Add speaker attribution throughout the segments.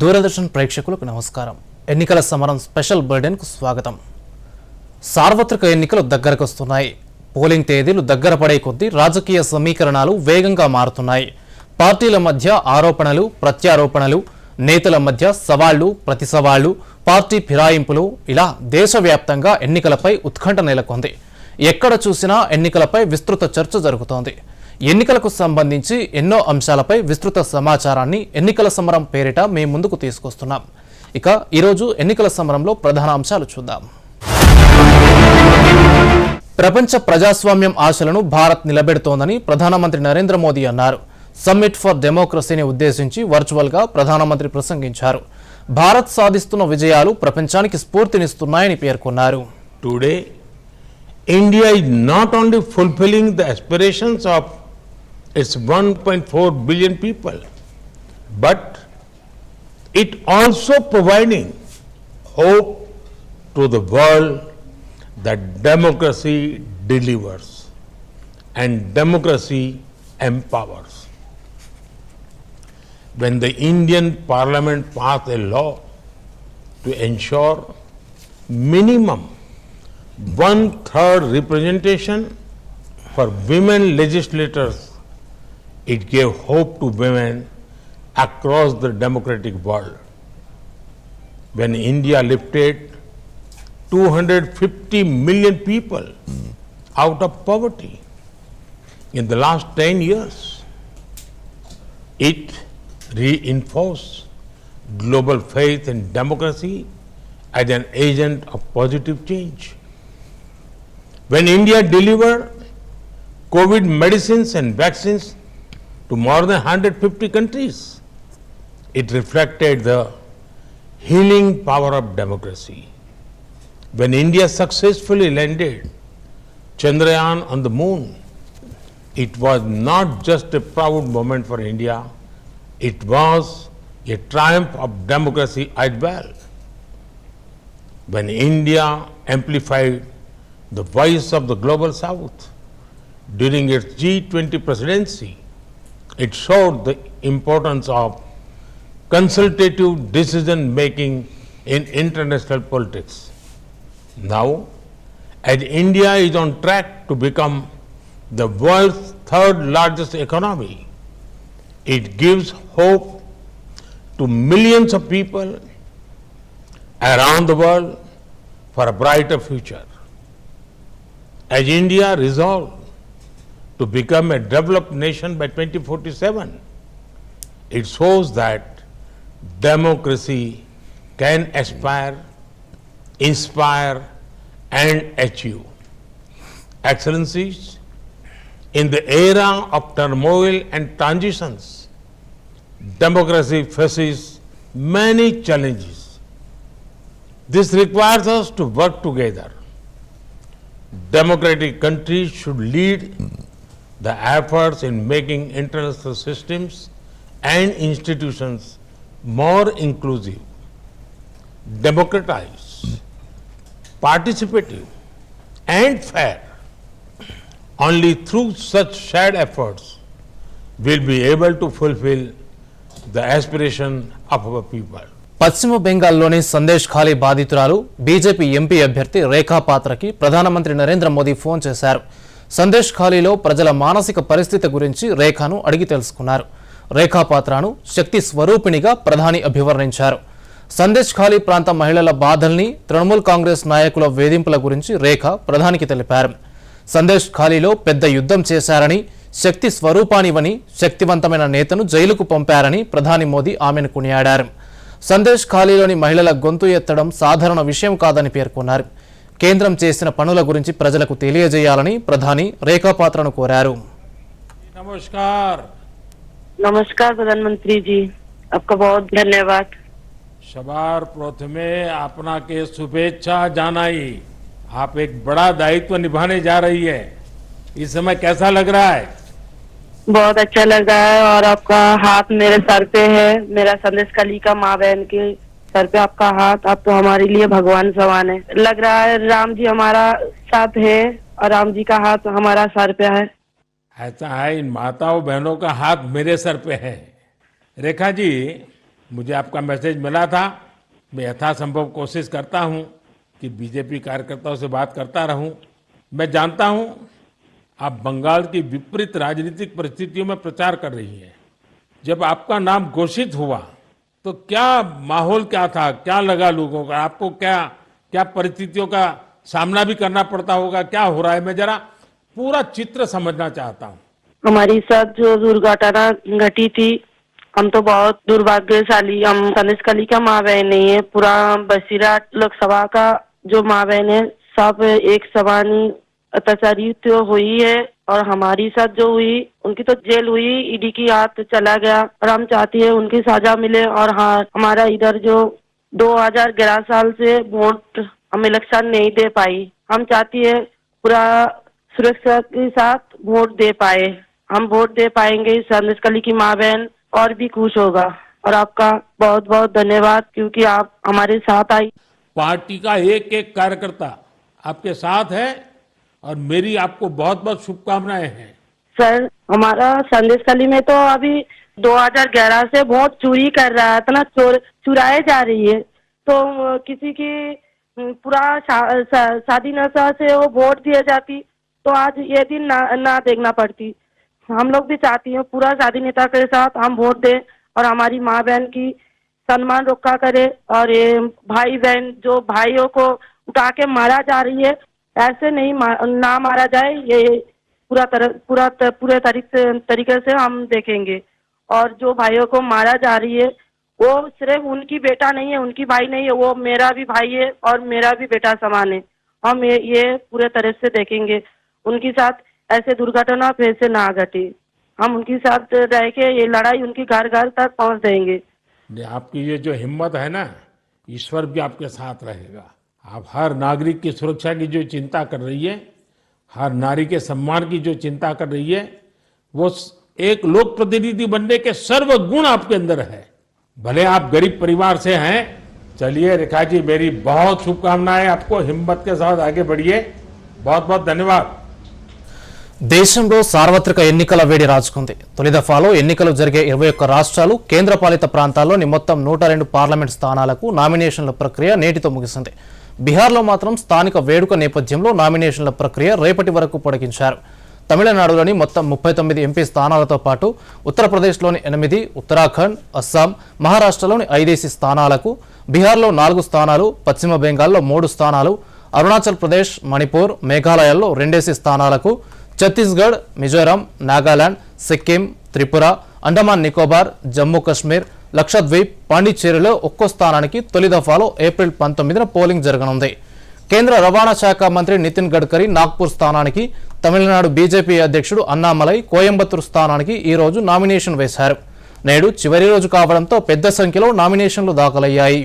Speaker 1: దూరదర్శన్ ప్రేక్షకులకు నమస్కారం. ఎన్నికల సమరం స్పెషల్ బులెటిన్కు స్వాగతం. సార్వత్రిక ఎన్నికలు దగ్గరకు వస్తున్నాయి. పోలింగ్ తేదీలు దగ్గర పడే కొద్దీ రాజకీయ సమీకరణాలు వేగంగా మారుతున్నాయి. పార్టీల మధ్య ఆరోపణలు ప్రత్యారోపణలు నేతల మధ్య సవాళ్ళు ప్రతి సవాళ్ళు పార్టీ ఫిరాయింపులు ఇలా దేశవ్యాప్తంగా ఎన్నికలపై ఉత్కంఠ నెలకొంది. ఎక్కడ చూసినా ఎన్నికలపై విస్తృత చర్చ జరుగుతోంది. ఎన్నికలకు సంబంధించి ఎన్నో అంశాలపై విస్తృత సమాచారాన్ని ఎన్నికల సమరం పేరిట మేము ముందుకు తీసుకొస్తున్నాం. ఇక ఈరోజు ఎన్నికల సమరంలో ప్రధాన అంశాలు చూద్దాం. ప్రపంచ ప్రజాస్వామ్యం ఆశలను భారత్ నిలబెడుతోందని ప్రధానమంత్రి నరేంద్ర మోదీ అన్నారు. సమ్మిట్ ఫర్ డెమోక్రసీని ఉద్దేశించి వర్చువల్గా ప్రధానమంత్రి ప్రసంగించారు. భారత్ సాధిస్తున్న విజయాలు ప్రపంచానికి స్ఫూర్తినిస్తున్నాయని పేర్కొన్నారు.
Speaker 2: Today India is not only fulfilling the aspirations of its 1.4 billion people, but it also providing hope to the world that democracy delivers and democracy empowers. When the Indian Parliament passed a law to ensure minimum one third representation for women legislators. It gave hope to women across the democratic world. When India lifted 250 million people out of poverty in the last 10 years, it reinforced global faith in democracy as an agent of positive change. When India delivered COVID medicines and vaccines to more than 150 countries, it reflected the healing power of democracy. When India successfully landed Chandrayaan on the moon, it was not just a proud moment for India, it was a triumph of democracy as well. When India amplified the voice of the global south during its G20 presidency, it showed the importance of consultative decision making in international politics. Now, as India is on track to become the world's third largest economy, it gives hope to millions of people around the world for a brighter future. As India resolved to become a developed nation by 2047, it shows that democracy can aspire, inspire, and achieve. Excellencies, in the era of turmoil and transitions, democracy faces many challenges. This requires us to work together. Democratic countries should lead the efforts in making international systems and institutions more inclusive, democratized, participative, and fair. Only through such shared efforts will be able to fulfill the aspiration of our people.
Speaker 1: పశ్చిమ బెంగాల్లోని సందేశ్ ఖాళీ బాధితురాలు BJP MP అభ్యర్థి రేఖా పాత్రకి ప్రధానమంత్రి Narendra Modi phone చేశారు సందేశ్ ఖాళీలో ప్రజల మానసిక పరిస్థితి గురించి రేఖాను అడిగి తెలుసుకున్నారు. రేఖా పాత్రను శక్తి స్వరూపిణిగా ప్రధాని అభివర్ణించారు. సందేశ్ ఖాళీ ప్రాంత మహిళల బాధల్ని తృణమూల్ కాంగ్రెస్ నాయకుల వేధింపుల గురించి రేఖ ప్రధానికి తెలిపారు. సందేశ్ ఖాళీలో పెద్ద యుద్ధం చేశారని శక్తి స్వరూపానివని శక్తివంతమైన నేతను జైలుకు పంపారని ప్రధాని మోదీ ఆమెను కొనియాడారు. సందేశ్ ఖాళీలోని మహిళల గొంతు ఎత్తడం సాధారణ విషయం కాదని పేర్కొన్నారు. కేంద్రం చేసిన పనుల గురించి ప్రజలకు తెలియజేయాలని ప్రధాని రేఖాపాత్రను కోరారు
Speaker 2: नमस्कार
Speaker 3: नमस्कार प्रधानमंत्री जी आपका बहुत धन्यवाद
Speaker 2: शबार प्रथमे अपना के शुभेच्छा जानाई आप एक बड़ा दायित्व निभाने जा रही है इस समय कैसा लग रहा है
Speaker 3: बहुत अच्छा लग रहा है और आपका हाथ मेरे सर पे है मेरा संदेश कली का माँ बहन के सर पे आपका हाथ, आप तो हमारे लिए भगवान समान है। लग रहा है राम जी हमारा साथ है और राम जी का हाथ हमारा सर पे है।
Speaker 2: ऐसा है, इन माताओं बहनों का हाथ मेरे सर पे है। रेखा जी, मुझे आपका मैसेज मिला था। मैं यथासंभव कोशिश करता हूँ कि बीजेपी कार्यकर्ताओं से बात करता रहूँ। मैं जानता हूँ, आप बंगाल की विपरीत राजनीतिक परिस्थितियों में प्रचार कर रही हैं। जब आपका नाम घोषित हुआ तो क्या माहौल क्या था? क्या लगा लोगों का? आपको क्या क्या परिस्थितियों का सामना भी करना पड़ता होगा? क्या हो रहा है? मैं जरा पूरा चित्र समझना चाहता हूँ।
Speaker 3: हमारी साथ जो दुर्घटना घटी थी, हम तो बहुत दुर्भाग्यशाली, हम तनिष्क अली का माँ बहन नहीं है। पूरा बसीरा लोकसभा का जो माँ बहन है, सब एक सवानी अत्याचारी तो हुई है। और हमारी साथ जो हुई, उनकी तो जेल हुई, ईडी की हाथ चला गया। और हम चाहती है उनकी सजा मिले और हाँ हमारा इधर जो 2011 साल से वोट हम इलेक्शन नहीं दे पाई। हम चाहती है पूरा सुरक्षा के साथ वोट दे पाए। हम वोट दे पाएँगे। संदेश कली की माँ बहन और भी खुश होगा। और आपका बहुत बहुत धन्यवाद, क्योंकि आप हमारे साथ आई।
Speaker 2: पार्टी का एक एक कार्यकर्ता आपके साथ है। और मेरी आपको बहुत बहुत शुभकामनाएँ हैं।
Speaker 3: सर हमारा संदेश कली में तो अभी 2011 से बहुत चोरी कर रहा है ना चोर चुराए जा रही है। तो किसी की पूरा शा, शा, शादी नशा से वो वोट दिए जाती तो आज ये दिन ना, ना देखना पड़ती। हम लोग भी चाहती हैं पूरा शादी नेता के साथ हम वोट दें और हमारी माँ बहन की सम्मान रखा करे और ये भाई बहन जो भाइयों को उठा के मारा जा रही है ऐसे नहीं ना मारा जाए ये पूरा तरह पूरा त- पूरे तरीके तरीके से हम देखेंगे। और जो भाइयों को मारा जा रही है वो सिर्फ़ उनकी बेटा नहीं है उनकी भाई नहीं है वो मेरा भी भाई है और मेरा भी बेटा समान है। हम ये, ये पूरे तरह से देखेंगे। उनके साथ ऐसे दुर्घटना फिर से ना घटे। हम उनके साथ रह के ये लड़ाई उनकी घर घर तक पहुँच देंगे।
Speaker 2: आपकी ये जो हिम्मत है ना ईश्वर भी आपके साथ रहेगा। आप हर नागरिक की सुरक्षा की जो चिंता कर रही है हर नारी के सम्मान की जो चिंता कर रही है वो स- एक लोक प्रतिनिधि बनने के सर्व गुण आपके अंदर है भले आप गरीब परिवार से हैं चलिए रेखा जी मेरी बहुत शुभकामनाएं आपको हिम्मत के साथ आगे बढ़िए बहुत बहुत धन्यवाद
Speaker 1: దేశంలో సార్వత్రిక ఎన్నికల వేడి రాజుకుంది తొలి దఫాలో ఎన్నికలు జరిగే ఇరవై ఒక్క రాష్ట్రాలు కేంద్రపాలిత ప్రాంతాల్లోని మొత్తం నూట రెండు పార్లమెంట్ స్థానాలకు నామినేషన్ల ప్రక్రియ నేటితో ముగిసింది బీహార్లో మాత్రం స్థానిక వేడుక నేపథ్యంలో నామినేషన్ల ప్రక్రియ రేపటి వరకు పొడిగించారు. తమిళనాడులోని మొత్తం ముప్పై తొమ్మిది ఎంపీ స్థానాలతో పాటు ఉత్తరప్రదేశ్లోని ఎనిమిది ఉత్తరాఖండ్ అస్సాం మహారాష్ట్రలోని ఐదేసి స్థానాలకు బీహార్లో నాలుగు స్థానాలు పశ్చిమ బెంగాల్లో మూడు స్థానాలు అరుణాచల్ ప్రదేశ్ మణిపూర్ మేఘాలయాల్లో రెండేసి స్థానాలకు ఛత్తీస్గఢ్ మిజోరాం నాగాలాండ్ సిక్కిం త్రిపుర అండమాన్ నికోబార్ జమ్మూ కశ్మీర్ లక్షద్వీప్ పాండిచ్చేరిలో ఒక్కో స్థానానికి తొలి దఫాలో ఏప్రిల్ పంతొమ్మిదిన పోలింగ్ జరగనుంది. కేంద్ర రవాణా శాఖ మంత్రి నితిన్ గడ్కరీ నాగ్పూర్ స్థానానికి తమిళనాడు బీజేపీ అధ్యక్షుడు అన్నామలై కోయంబత్తూరు స్థానానికి ఈ రోజు నామినేషన్ వేశారు. నేడు చివరి రోజు కావడంతో పెద్ద సంఖ్యలో నామినేషన్లు దాఖలయ్యాయి.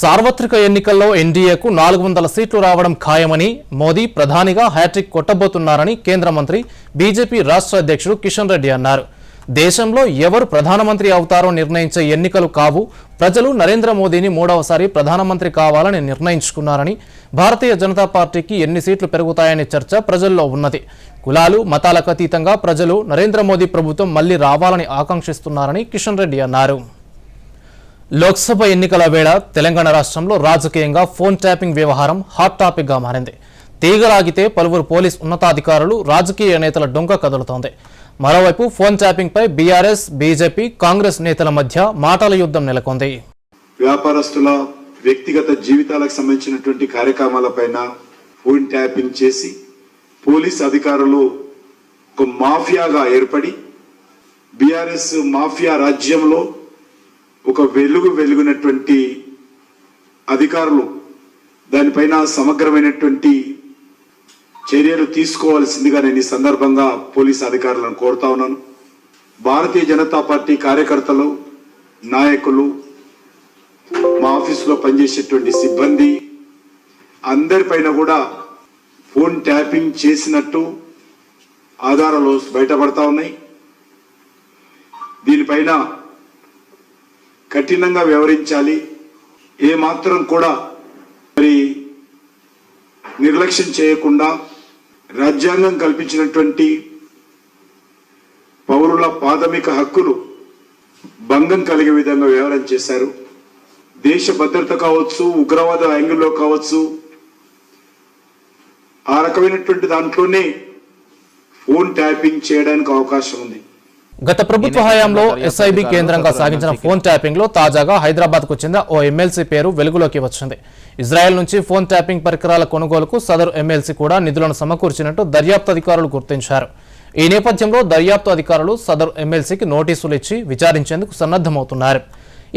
Speaker 1: సార్వత్రిక ఎన్నికల్లో ఎన్డీఏకు నాలుగు వందల సీట్లు రావడం ఖాయమని మోదీ ప్రధానిగా హ్యాట్రిక్ కొట్టబోతున్నారని కేంద్ర మంత్రి బీజేపీ రాష్ట్ర అధ్యక్షుడు కిషన్ రెడ్డి అన్నారు. దేశంలో ఎవరు ప్రధానమంత్రి అవుతారో నిర్ణయించే ఎన్నికలు కావు. ప్రజలు నరేంద్ర మోదీని మూడవసారి ప్రధానమంత్రి కావాలని నిర్ణయించుకున్నారని భారతీయ జనతా పార్టీకి ఎన్ని సీట్లు పెరుగుతాయనే చర్చ ప్రజల్లో ఉన్నది. కులాలు మతాలకు అతీతంగా ప్రజలు నరేంద్ర మోదీ ప్రభుత్వం మళ్ళీ రావాలని ఆకాంక్షిస్తున్నారని కిషన్ రెడ్డి అన్నారు. లోక్సభ ఎన్నికల వేళ తెలంగాణ రాష్ట్రంలో రాజకీయంగా ఫోన్ ట్యాపింగ్ వ్యవహారం హాట్ టాపిక్గా మారింది. తీగలాగితే పలువురు పోలీస్ ఉన్నతాధికారులు రాజకీయ నేతల డొంక కదులుతోంది. మరోవైపు ఫోన్ ట్యాపింగ్ పై బీఆర్ఎస్ బీజేపీ కాంగ్రెస్ నేతల మధ్య మాటల యుద్ధం నెలకొంది.
Speaker 4: వ్యాపారస్తుల వ్యక్తిగత జీవితాలకు సంబంధించినటువంటి కార్యక్రమాలపైన ఫోన్ ట్యాపింగ్ చేసి పోలీస్ అధికారులు ఒక మాఫియాగా ఏర్పడి బీఆర్ఎస్ మాఫియా రాజ్యంలో ఒక వెలుగు వెలుగునటువంటి అధికారులు దానిపైన సమగ్రమైనటువంటి చర్యలు తీసుకోవాల్సిందిగా నేను ఈ సందర్భంగా పోలీస్ అధికారులను కోరుతా ఉన్నాను. భారతీయ జనతా పార్టీ కార్యకర్తలు నాయకులు మా ఆఫీసులో పనిచేసేటువంటి సిబ్బంది అందరిపైన కూడా ఫోన్ ట్యాపింగ్ చేసినట్టు ఆధారాలు బయటపడతా ఉన్నాయి. దీనిపైన కఠినంగా వ్యవహరించాలి. ఏ మాత్రం కూడా మరి నిర్లక్ష్యం చేయకుండా రాజ్యాంగం కల్పించినటువంటి పౌరుల ప్రాథమిక హక్కులు భంగం కలిగే విధంగా వ్యవహారం చేశారు. దేశ భద్రత కావచ్చు ఉగ్రవాద యాంగిల్లో కావచ్చు ఆ రకమైనటువంటి దాంట్లోనే ఫోన్ ట్యాపింగ్ చేయడానికి అవకాశం ఉంది.
Speaker 1: గత ప్రభుత్వ హయాంలో ఎస్ఐబి కేంద్రంగా సాగించిన ఫోన్ ట్యాపింగ్లో తాజాగా హైదరాబాద్కు చెందిన ఓ ఎమ్మెల్సీ పేరు వెలుగులోకి వచ్చింది. ఇజ్రాయెల్ నుంచి ఫోన్ ట్యాపింగ్ పరికరాల కొనుగోలుకు సదరు ఎమ్మెల్సీ కూడా నిధులను సమకూర్చినట్టు దర్యాప్తు అధికారులు గుర్తించారు. ఈ నేపథ్యంలో దర్యాప్తు అధికారులు సదరు ఎమ్మెల్సీకి నోటీసులు ఇచ్చి విచారించేందుకు సన్నద్దమవుతున్నారు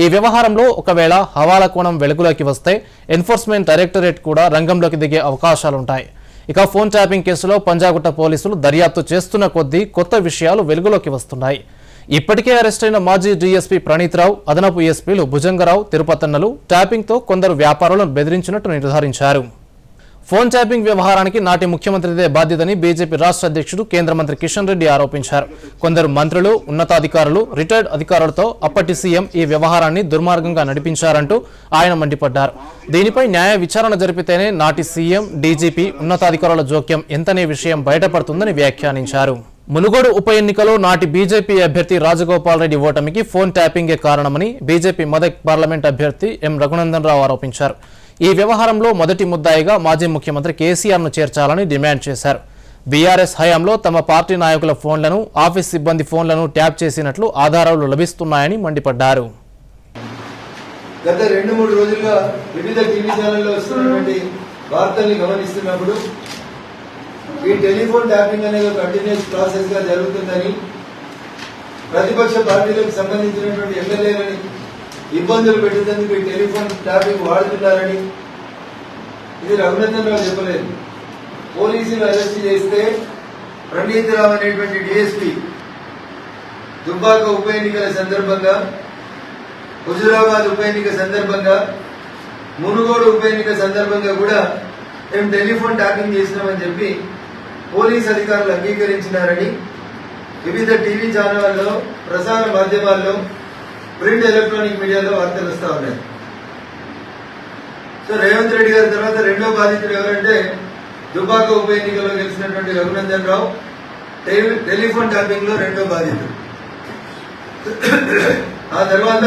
Speaker 1: ఈ వ్యవహారంలో ఒకవేళ హవాలా కోణం వెలుగులోకి వస్తే ఎన్ఫోర్స్మెంట్ డైరెక్టరేట్ కూడా రంగంలోకి దిగే అవకాశాలుంటాయి. ఇక ఫోన్ ట్యాపింగ్ కేసులో పంజాగుట్ట పోలీసులు దర్యాప్తు చేస్తున్న కొద్దీ కొత్త విషయాలు వెలుగులోకి వస్తున్నాయి. ఇప్పటికే అరెస్ట్ అయిన మాజీ డీఎస్పీ ప్రణీత్ రావు అదనపు ఎస్పీలు భుజంగరావు తిరుపతన్నలు ట్యాపింగ్తో కొందరు వ్యాపారులను బెదిరించినట్టు నిర్ధారించారు. ఫోన్ ట్యాపింగ్ వ్యవహారానికి నాటి ముఖ్యమంత్రిదే బాధ్యతని బీజేపీ రాష్ట్ర అధ్యక్షుడు కేంద్ర మంత్రి కిషన్ రెడ్డి ఆరోపించారు. కొందరు మంత్రులు ఉన్నతాధికారులు రిటైర్డ్ అధికారులతో అప్పటి సీఎం ఈ వ్యవహారాన్ని దుర్మార్గంగా నడిపించారంటూ ఆయన మండిపడ్డారు. దీనిపై న్యాయ విచారణ జరిపితేనే నాటి సీఎం డీజీపీ ఉన్నతాధికారుల జోక్యం ఎంతనే విషయం బయటపడుతుందని వ్యాఖ్యానించారు. మునుగోడు ఉప ఎన్నికలో నాటి బీజేపీ అభ్యర్థి రాజగోపాల్ రెడ్డి ఓటమికి ఫోన్ ట్యాపింగే కారణమని బీజేపీ మదక్ పార్లమెంట్ అభ్యర్థి ఎం రఘునందన్ రావు ఆరోపించారు. ఈ వ్యవహారంలో మొదటి ముద్దాయిగా మాజీ ముఖ్యమంత్రి కేసీఆర్ను చేర్చాలని డిమాండ్ చేశారు. బీఆర్ఎస్ హయాంలో తమ పార్టీ నాయకుల ఫోన్లను ఆఫీస్ సిబ్బంది ఫోన్లను ట్యాప్ చేసినట్లు ఆధారాలు లభిస్తున్నాయని మండిపడ్డారు.
Speaker 5: గత రెండు మూడు రోజులుగా వివిధ టీవీ ఛానల్లో వస్తున్నటువంటి వార్తల్ని గమనిస్తున్నప్పుడు ఈ టెలిఫోన్ ట్యాపింగ్ అనేది కంటిన్యూస్ ప్రాసెస్గా జరుగుతుందని ప్రతిపక్ష పార్టీలకు సంబంధించినటువంటి ఎమ్మెల్యేలని ఇబ్బందులు పెట్టేందుకు ఈ టెలిఫోన్ ట్యాపింగ్ వాడుతున్నారని ఇది రఘునందన్ రావు చెప్పలేదు. పోలీసులు అరెస్ట్ చేస్తే ప్రణీత్ రావు అనేటువంటి డిఎస్పీ దుబ్బాక ఉప ఎన్నికల సందర్భంగా హుజురాబాద్ ఉప ఎన్నిక సందర్భంగా మునుగోడు ఉప ఎన్నిక సందర్భంగా కూడా మేము టెలిఫోన్ ట్యాపింగ్ చేసినామని చెప్పి పోలీస్ అధికారులు అంగీకరించినారని వివిధ టీవీ ఛానళ్ళలో ప్రసార మాధ్యమాల్లో ప్రింట్ ఎలక్ట్రానిక్ మీడియాలో వార్తలు వస్తా ఉన్నాయి. సో రేవంత్ రెడ్డి గారి తర్వాత రెండో బాధితుడు ఎవరంటే దుబాక ఉప ఎన్నికల్లో గెలిచినటువంటి రఘునందన్ రావు టెలిఫోన్ ట్యాపింగ్లో రెండో బాధితుడు. ఆ తర్వాత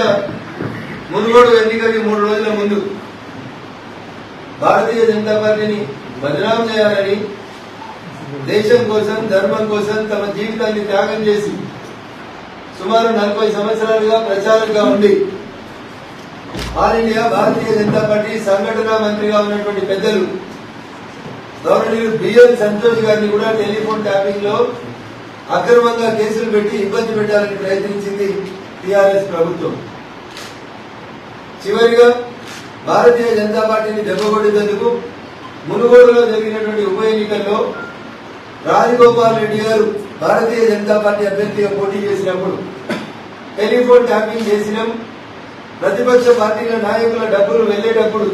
Speaker 5: మునుగోడు ఎన్నికకి మూడు రోజుల ముందు భారతీయ జనతా పార్టీని బదనాం చేయాలని దేశం కోసం ధర్మం కోసం తమ జీవితాన్ని త్యాగం చేసి సుమారు నలభై సంవత్సరాలుగా ప్రచారంగా ఉండి All India Bharatiya Janata party సంఘటన మంత్రిగా ఉన్నటువంటి పెద్దలు గవర్నర్ బిఎల్ సంతోష్ గారిని కూడా టెలిఫోన్ ట్యాపింగ్లో అక్రమంగా కేసులు పెట్టి ఇబ్బంది పెట్టాలని ప్రయత్నించింది టిఆర్ఎస్ ప్రభుత్వం. చివరిగా భారతీయ జనతా పార్టీని దెబ్బకొట్టేందుకు మునుగోడులో జరిగినటువంటి ఉప ఎన్నికల్లో రాజగోపాల్ రెడ్డి గారు భారతీయ జనతా పార్టీ అభ్యర్థిగా పోటీ చేసినప్పుడు టెలిఫోన్ ట్యాపింగ్ చేసినాం. ప్రతిపక్ష పార్టీల నాయకుల డబ్బులు వెళ్ళేటప్పుడు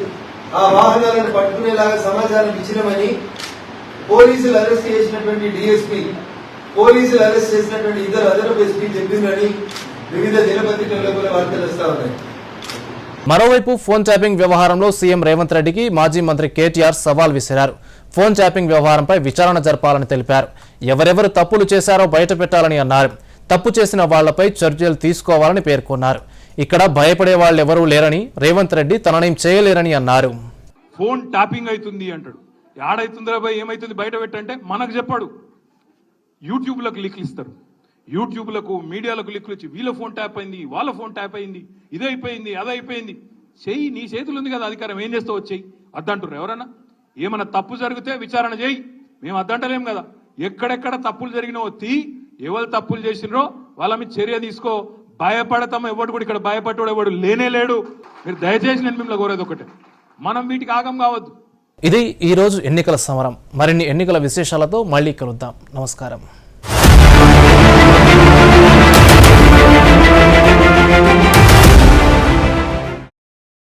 Speaker 5: ఆ వాహనాలను పట్టుకునేలాగా సమాచారం ఇచ్చినామని పోలీసులు అరెస్ట్ చేసినటువంటి డిఎస్పీ పోలీసులు అరెస్ట్ చేసినటువంటి ఇద్దరు అదనపు ఎస్పీ చెప్పిందని వివిధ దినపత్రికల్లో కూడా వార్తలు వస్తా ఉన్నాయి.
Speaker 1: మరోవైపు ఫోన్ ట్యాపింగ్ వ్యవహారంలో సీఎం రేవంత్ రెడ్డికి మాజీ మంత్రి కేటీఆర్ సవాల్ విసిరారు. ఫోన్ ట్యాపింగ్ వ్యవహారంపై విచారణ జరపాలని తెలిపారు. ఎవరెవరు తప్పులు చేశారో బయట పెట్టాలని అన్నారు. తప్పు చేసిన వాళ్ళపై చర్యలు తీసుకోవాలని పేర్కొన్నారు. ఇక్కడ భయపడే వాళ్ళెవరూ లేరని రేవంత్ రెడ్డి తననేం చేయలేరని అన్నారు.
Speaker 6: ఫోన్ ట్యాపింగ్ అవుతుంది అంటాడు. ఆడైతుందిరా ఏమైతుంది బయట పెట్టంటే మనకు చెప్పాడు. యూట్యూబ్లకు లిక్లు ఇస్తారు. యూట్యూబ్లకు మీడియాలకు లిక్లు ఇచ్చి వీళ్ళ ఫోన్ ట్యాప్ అయింది వాళ్ళ ఫోన్ ట్యాప్ అయింది ఇది అయిపోయింది చెయ్యి నీ చేతులు ఉంది కదా అధికారం ఏం చేస్తావు వచ్చేయి అద్దంటారు ఎవరన్నా? ఏమైనా తప్పు జరిగితే విచారణ చేయి. మేము అద్దంటలేం కదా. ఎక్కడెక్కడ తప్పులు జరిగినో తీ. ఎవరు తప్పులు చేసినో వాళ్ళ మీద చర్య తీసుకో. భయపడతాం ఎవడు కూడా ఇక్కడ భయపడ్డాడు ఎవడు లేనే లేడు. మీరు దయచేసి నేను మిమ్మల్ని కోరేది ఒకటే. మనం వీటికి ఆగం కావద్దు.
Speaker 1: ఇది ఈరోజు ఎన్నికల సమరం. మరిన్ని ఎన్నికల విశేషాలతో మళ్ళీ కలుద్దాం. నమస్కారం.